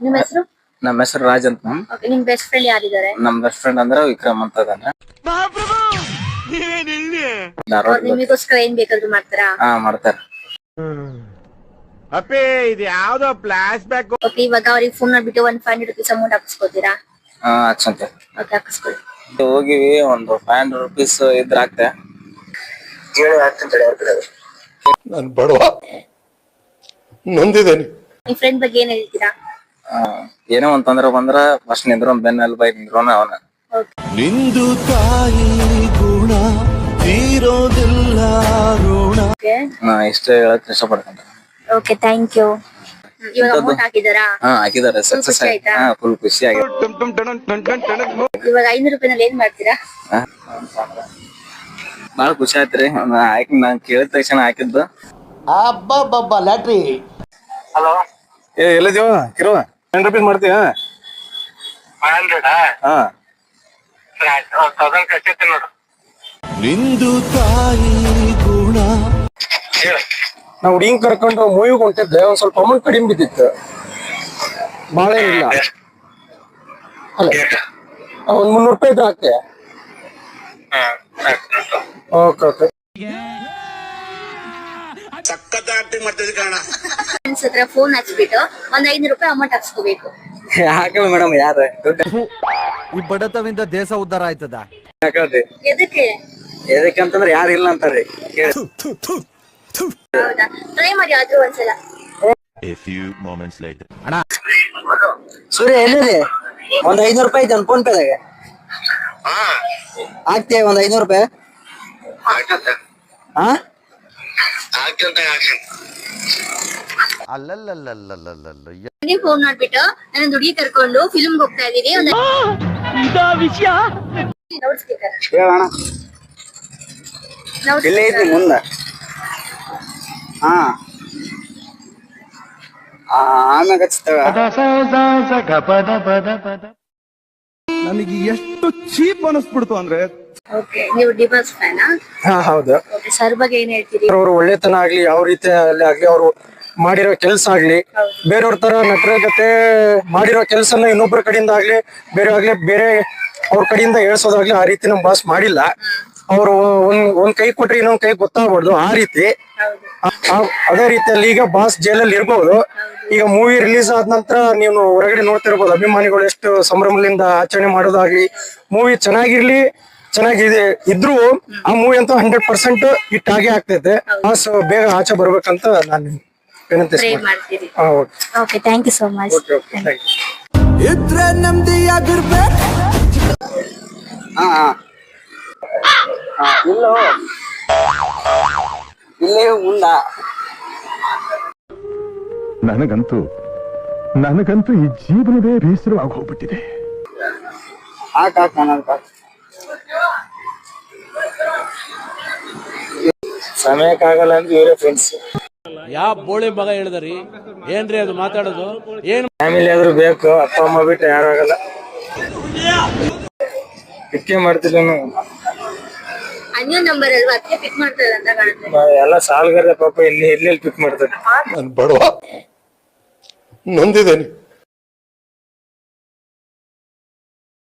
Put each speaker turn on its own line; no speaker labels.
ನಿಮ್ಮ ಹೆಸರು?
ನಮ್ಮ ಹೆಸರು ರಾಜ್ ಅಂತ.
ಓಕೆ ನಿಮ್ ಬೆಸ್ಟ್ ಫ್ರೆಂಡ್ ಯಾರಿದ್ದಾರೆ?
ನಮ್ ಬೆಸ್ಟ್ ಫ್ರೆಂಡ್ ಅಂದ್ರೆ ವಿಕ್ರಮ್ ಅಂತ ಇದಾನೆ ಧಾರವಾಡ
ನಿಮಗೋಸ್ಕರ ಏನ್ ಬೇಕಾದ್ರೂ ಮಾಡ್ತಾರಾ?
ಹಾ ಮಾಡ್ತಾರೆ.
ಅಪ್ಪಿ ಇದು ಯಾವ್ದೋ ಫ್ಲಾಶ್ ಬ್ಯಾಕ್
ಓಕೆ ಇವಾಗ ಅವ್ರಿಗೆ ಫೋನ್ ಮಾಡ್ಬಿಟ್ಟು ಒಂದ್ ಫೈವ್ ಹಂಡ್ರೆಡ್ ರುಪೀಸ್ ಅಮೌಂಟ್ ಹಾಕಿಸ್ಕೋತೀರಾ?
ಹಾ ಹಾಕ್ಸಂತೆ
ಓಕೆ ಹಾಕಿಸ್ಕೊಳ್ಳಿ.
ಹೋಗಿವಿ ಒಂದು ಫೈವ್ ಹಂಡ್ರೆಡ್ ರುಪೀಸ್ ಇದ್ರ ಹಾಕ್ತೆ ಹೇಳಿ ಹಾಕ್ತೀನಿ ತಡಿ ಅವ್ರ ಕಡೆ
ನಾನು ಬಡವ. ನೊಂದಿದ್ದೇನೆ.
ನಿಮ್ ಫ್ರೆಂಡ್ ಬಗ್ಗೆ ಏನ್ ಹೇಳ್ತೀರಾ?
ಏನೋ ಒಂದ್ ತೊಂದ್ರೆ ಬಂದ್ರ ಫಸ್ಟ್ ನಿಂದ್ರೊ ಒಂದ್ ಬೆನ್ನಲ್ ಬೈ ನಿಂದ್ರೋನ ಅವನ.
ನಿಂದು ತಾಯಿ ಗುಣ ತೀರೋದಿಲ್ಲ ಋಣ.
ನಾ ಇಷ್ಟ ಹೇಳಕ್ ಇಷ್ಟಪಡ್ಕೊಂಡ
ಓಕೆ ಥ್ಯಾಂಕ್ ಯು ಇವಾಗ ಅಮೌಂಟ್ ಹಾಕಿದಾರಾ?
ಹಾ ಹಾಕಿದಾರೆ ಸಕ್ಸಸ್
ಆಯ್ತಾ?
ಹಾ ಫುಲ್ ಖುಷಿ ಆಗಿದೆ.
ಇವಾಗ ಐನೂರು ರೂಪಾಯಿನಲ್ಲಿ ಏನ್ ಮಾಡ್ತೀರಾ?
ಬಾಳ ಖುಷಿ ಆಯ್ತ್ರಿ ನಾ ಹಾಕಿ ನಾನ್ ಕೇಳಿದ ತಕ್ಷಣ ಹಾಕಿದ್ದು.
ಅಬ್ಬಬ್ಬಬ್ಬ ಲ್ಯಾಟ್ರಿ.
ಏ ಎಲ್ಲದೀವ ಕಿರುವ ಹಂಡ್ರೆಡ್ ರುಪೀಸ್ ಮಾಡ್ತೀಯ? ಹಾ.
ನಿಂದು ತಾಯಿ ಗುಣ.
ನಾ ಹುಡುಗಿಂಗ್ ಕರ್ಕೊಂಡು ಮೂವಿಗೆ ಹೊಂಟಿದ್ದೆ ಒಂದ್ ಸ್ವಲ್ಪ ಅಮೌಂಟ್ ಕಡಿಮೆ ಬಿದ್ದಿತ್ತು. ಬಾಳೆ ಇಲ್ಲ. ಅಲ್ಲ ಒಂದ್ ಮುನ್ನೂರು ರೂಪಾಯಿ ಇದ್ರೆ ಹಾಕ್ತೆ. Okay okay.
ಫ್ರೆಂಡ್ಸ್ ಹತ್ರ ಫೋನ್ ಹಚ್ಬಿಟ್ಟು ಒಂದ್ ಐನೂರು ರೂಪಾಯಿ ಅಮೌಂಟ್ ಹಾಕ್ಸ್ಕೋಬೇಕು.
ಹಾಕಲ್ಲ ಮೇಡಮ್ ಯಾರ?
ಈ ಬಡತವಿಂದ ದೇಶ ಉದ್ಧಾರ ಆಯ್ತದ?
ಹಾಕಲ್ರಿ
ಎದಕ್ಕೆ?
ಎದಕ್ಕೆ ಅಂತಂದ್ರೆ ಯಾರು ಇಲ್ಲ ಅಂತಾರೆ. ಕೇಳಿ.
ಹೌದಾ? ಟ್ರೈ ಮಾಡಿ ಆದ್ರೂ ಒಂದ್ಸಲ.
A few moments later.
ಸೂರ್ಯ ಎಲ್ಲಿದೆ? ಒಂದ್ ಐನೂರು ರೂಪಾಯಿ ಐತೆ ಫೋನ್ ಪೇದಾಗ ಹಾಕ್ತೀಯ ಒಂದ್ ಐನೂರು ರೂಪಾಯಿ? ಹಾ?
ಅಲ್ಲಲ್ಲಲ್ಲಲ್ಲಲ್ಲ
ನೀವು ಫೋನ್ ಮಾಡ್ಬಿಟ್ಟು ನನ್ನ ಹುಡುಗಿ ಕರ್ಕೊಂಡು ಫಿಲ್ಮ್ ಹೋಗ್ತಾ ಇದೀನಿ ಒಂದು ವಿಷಯ ಸ್ಪೀಕರ್
ಹೇಳೋಣ ಇಲ್ಲೇ ಐತಿ ಮುಂದ ಹಾ ಆಮ್ಯಾಗ ಹಚ್ತೇವ
ನನಗೆ ಎಷ್ಟು ಚೀಪ್ ಅನಿಸ್ಬಿಡ್ತು ಅಂದ್ರೆ
ಓಕೆ ನೀವು ಡಿವೋರ್ಸ್ ಫ್ಯಾನಾ
ಹಾ ಹೌದು.
ಸರ್ ಬಗ್ಗೆ ಏನ್ ಹೇಳ್ತೀರಿ?
ಅವ್ರ ಒಳ್ಳೆತನ ಆಗ್ಲಿ ಯಾವ ರೀತಿ ಆಗ್ಲಿ ಅವರು ಮಾಡಿರೋ ಕೆಲಸ ಆಗ್ಲಿ ಬೇರೆಯವ್ರ ತರ ನಟರ ಜೊತೆ ಮಾಡಿರೋ ಕೆಲಸನ ಇನ್ನೊಬ್ಬರ ಕಡೆಯಿಂದ ಆಗ್ಲಿ ಬೇರೆ ಆಗ್ಲಿ ಬೇರೆ ಅವ್ರ ಕಡೆಯಿಂದ ಹೇಳ್ಸೋದಾಗ್ಲಿ ಆ ರೀತಿ ನಮ್ ಬಾಸ್ ಮಾಡಿಲ್ಲ. ಅವರು ಒಂದ್ ಒಂದ್ ಕೈ ಕೊಟ್ರೆ ಇನ್ನೊಂದ್ ಕೈ ಗೊತ್ತಾಗ್ಬಾರ್ದು ಆ ರೀತಿ. ಆ- ಅದೇ ರೀತಿಯಲ್ಲಿ ಈಗ ಬಾಸ್ ಜೈಲಲ್ಲಿ ಇರ್ಬೋದು. ಈಗ ಮೂವಿ ರಿಲೀಸ್ ಆದ ನಂತರ ನೀವು ಹೊರಗಡೆ ನೋಡ್ತಿರ್ಬೋದು ಅಭಿಮಾನಿಗಳು ಎಷ್ಟು ಸಂಭ್ರಮದಿಂದ ಆಚರಣೆ ಮಾಡೋದಾಗ್ಲಿ ಮೂವಿ ಚೆನ್ನಾಗಿರ್ಲಿ ಚೆನ್ನಾಗಿದೆ. ಇದ್ರು ಆ ಮೂವಿ ಅಂತೂ ಹಂಡ್ರೆಡ್ ಪರ್ಸೆಂಟ್ ಹಿಟ್ ಆಗೇ ಆಗ್ತೈತೆ. ಸೊ ಬೇಗ ಆಚೆ ಬರ್ಬೇಕಂತ ನಾನು okay
thank you so much
okay okay thank you
ಇದ್ರೆ
ಹಾ ಹಾ. ಹಾ, ಇಲ್ಲೋ.
ನನಗಂತೂ ನನಗಂತೂ ಈ ಜೀವನವೇ ಬೇಸರವಾಗಿ ಹೋಗ್ಬಿಟ್ಟಿದೆ.
ಹಾಕ್
ಸಮಯಕ್ಕಾಗಲ್ಲ ಅಂದ್ರೆ ಇವರೇ ಫ್ರೆಂಡ್ಸ್
ಯಾವ ಬೋಳಿ ಮಗ ಹೇಳಿದ್ರಿ? ಏನ್ರಿ ಅದು ಮಾತಾಡೋದು? ಏನ್
ಫ್ಯಾಮಿಲಿ ಆದ್ರೂ ಬೇಕು ಅಪ್ಪ ಅಮ್ಮ ಬಿಟ್ಟು ಯಾರು ಆಗಲ್ಲ. ಪಿಕ್ಕೆ ಮಾಡ್ತಿಲ್ಲ
ಅನ್ಯೋ ನಂಬರ್ ಅಲ್ವಾ? ಅದಕ್ಕೆ ಪಿಕ್ ಮಾಡ್ತಾರೆ ಅಂತ ಕಾಣುತ್ತೆ
ಎಲ್ಲ ಸಾಲ್ಗಾರ ಪಾಪ ಇಲ್ಲಿ ಎಲ್ಲೆಲ್ಲಿ ಪಿಕ್ ಮಾಡ್ತಾರೆ.
ನಾನು ಬಡವ. ನೊಂದಿದ್ದೇನೆ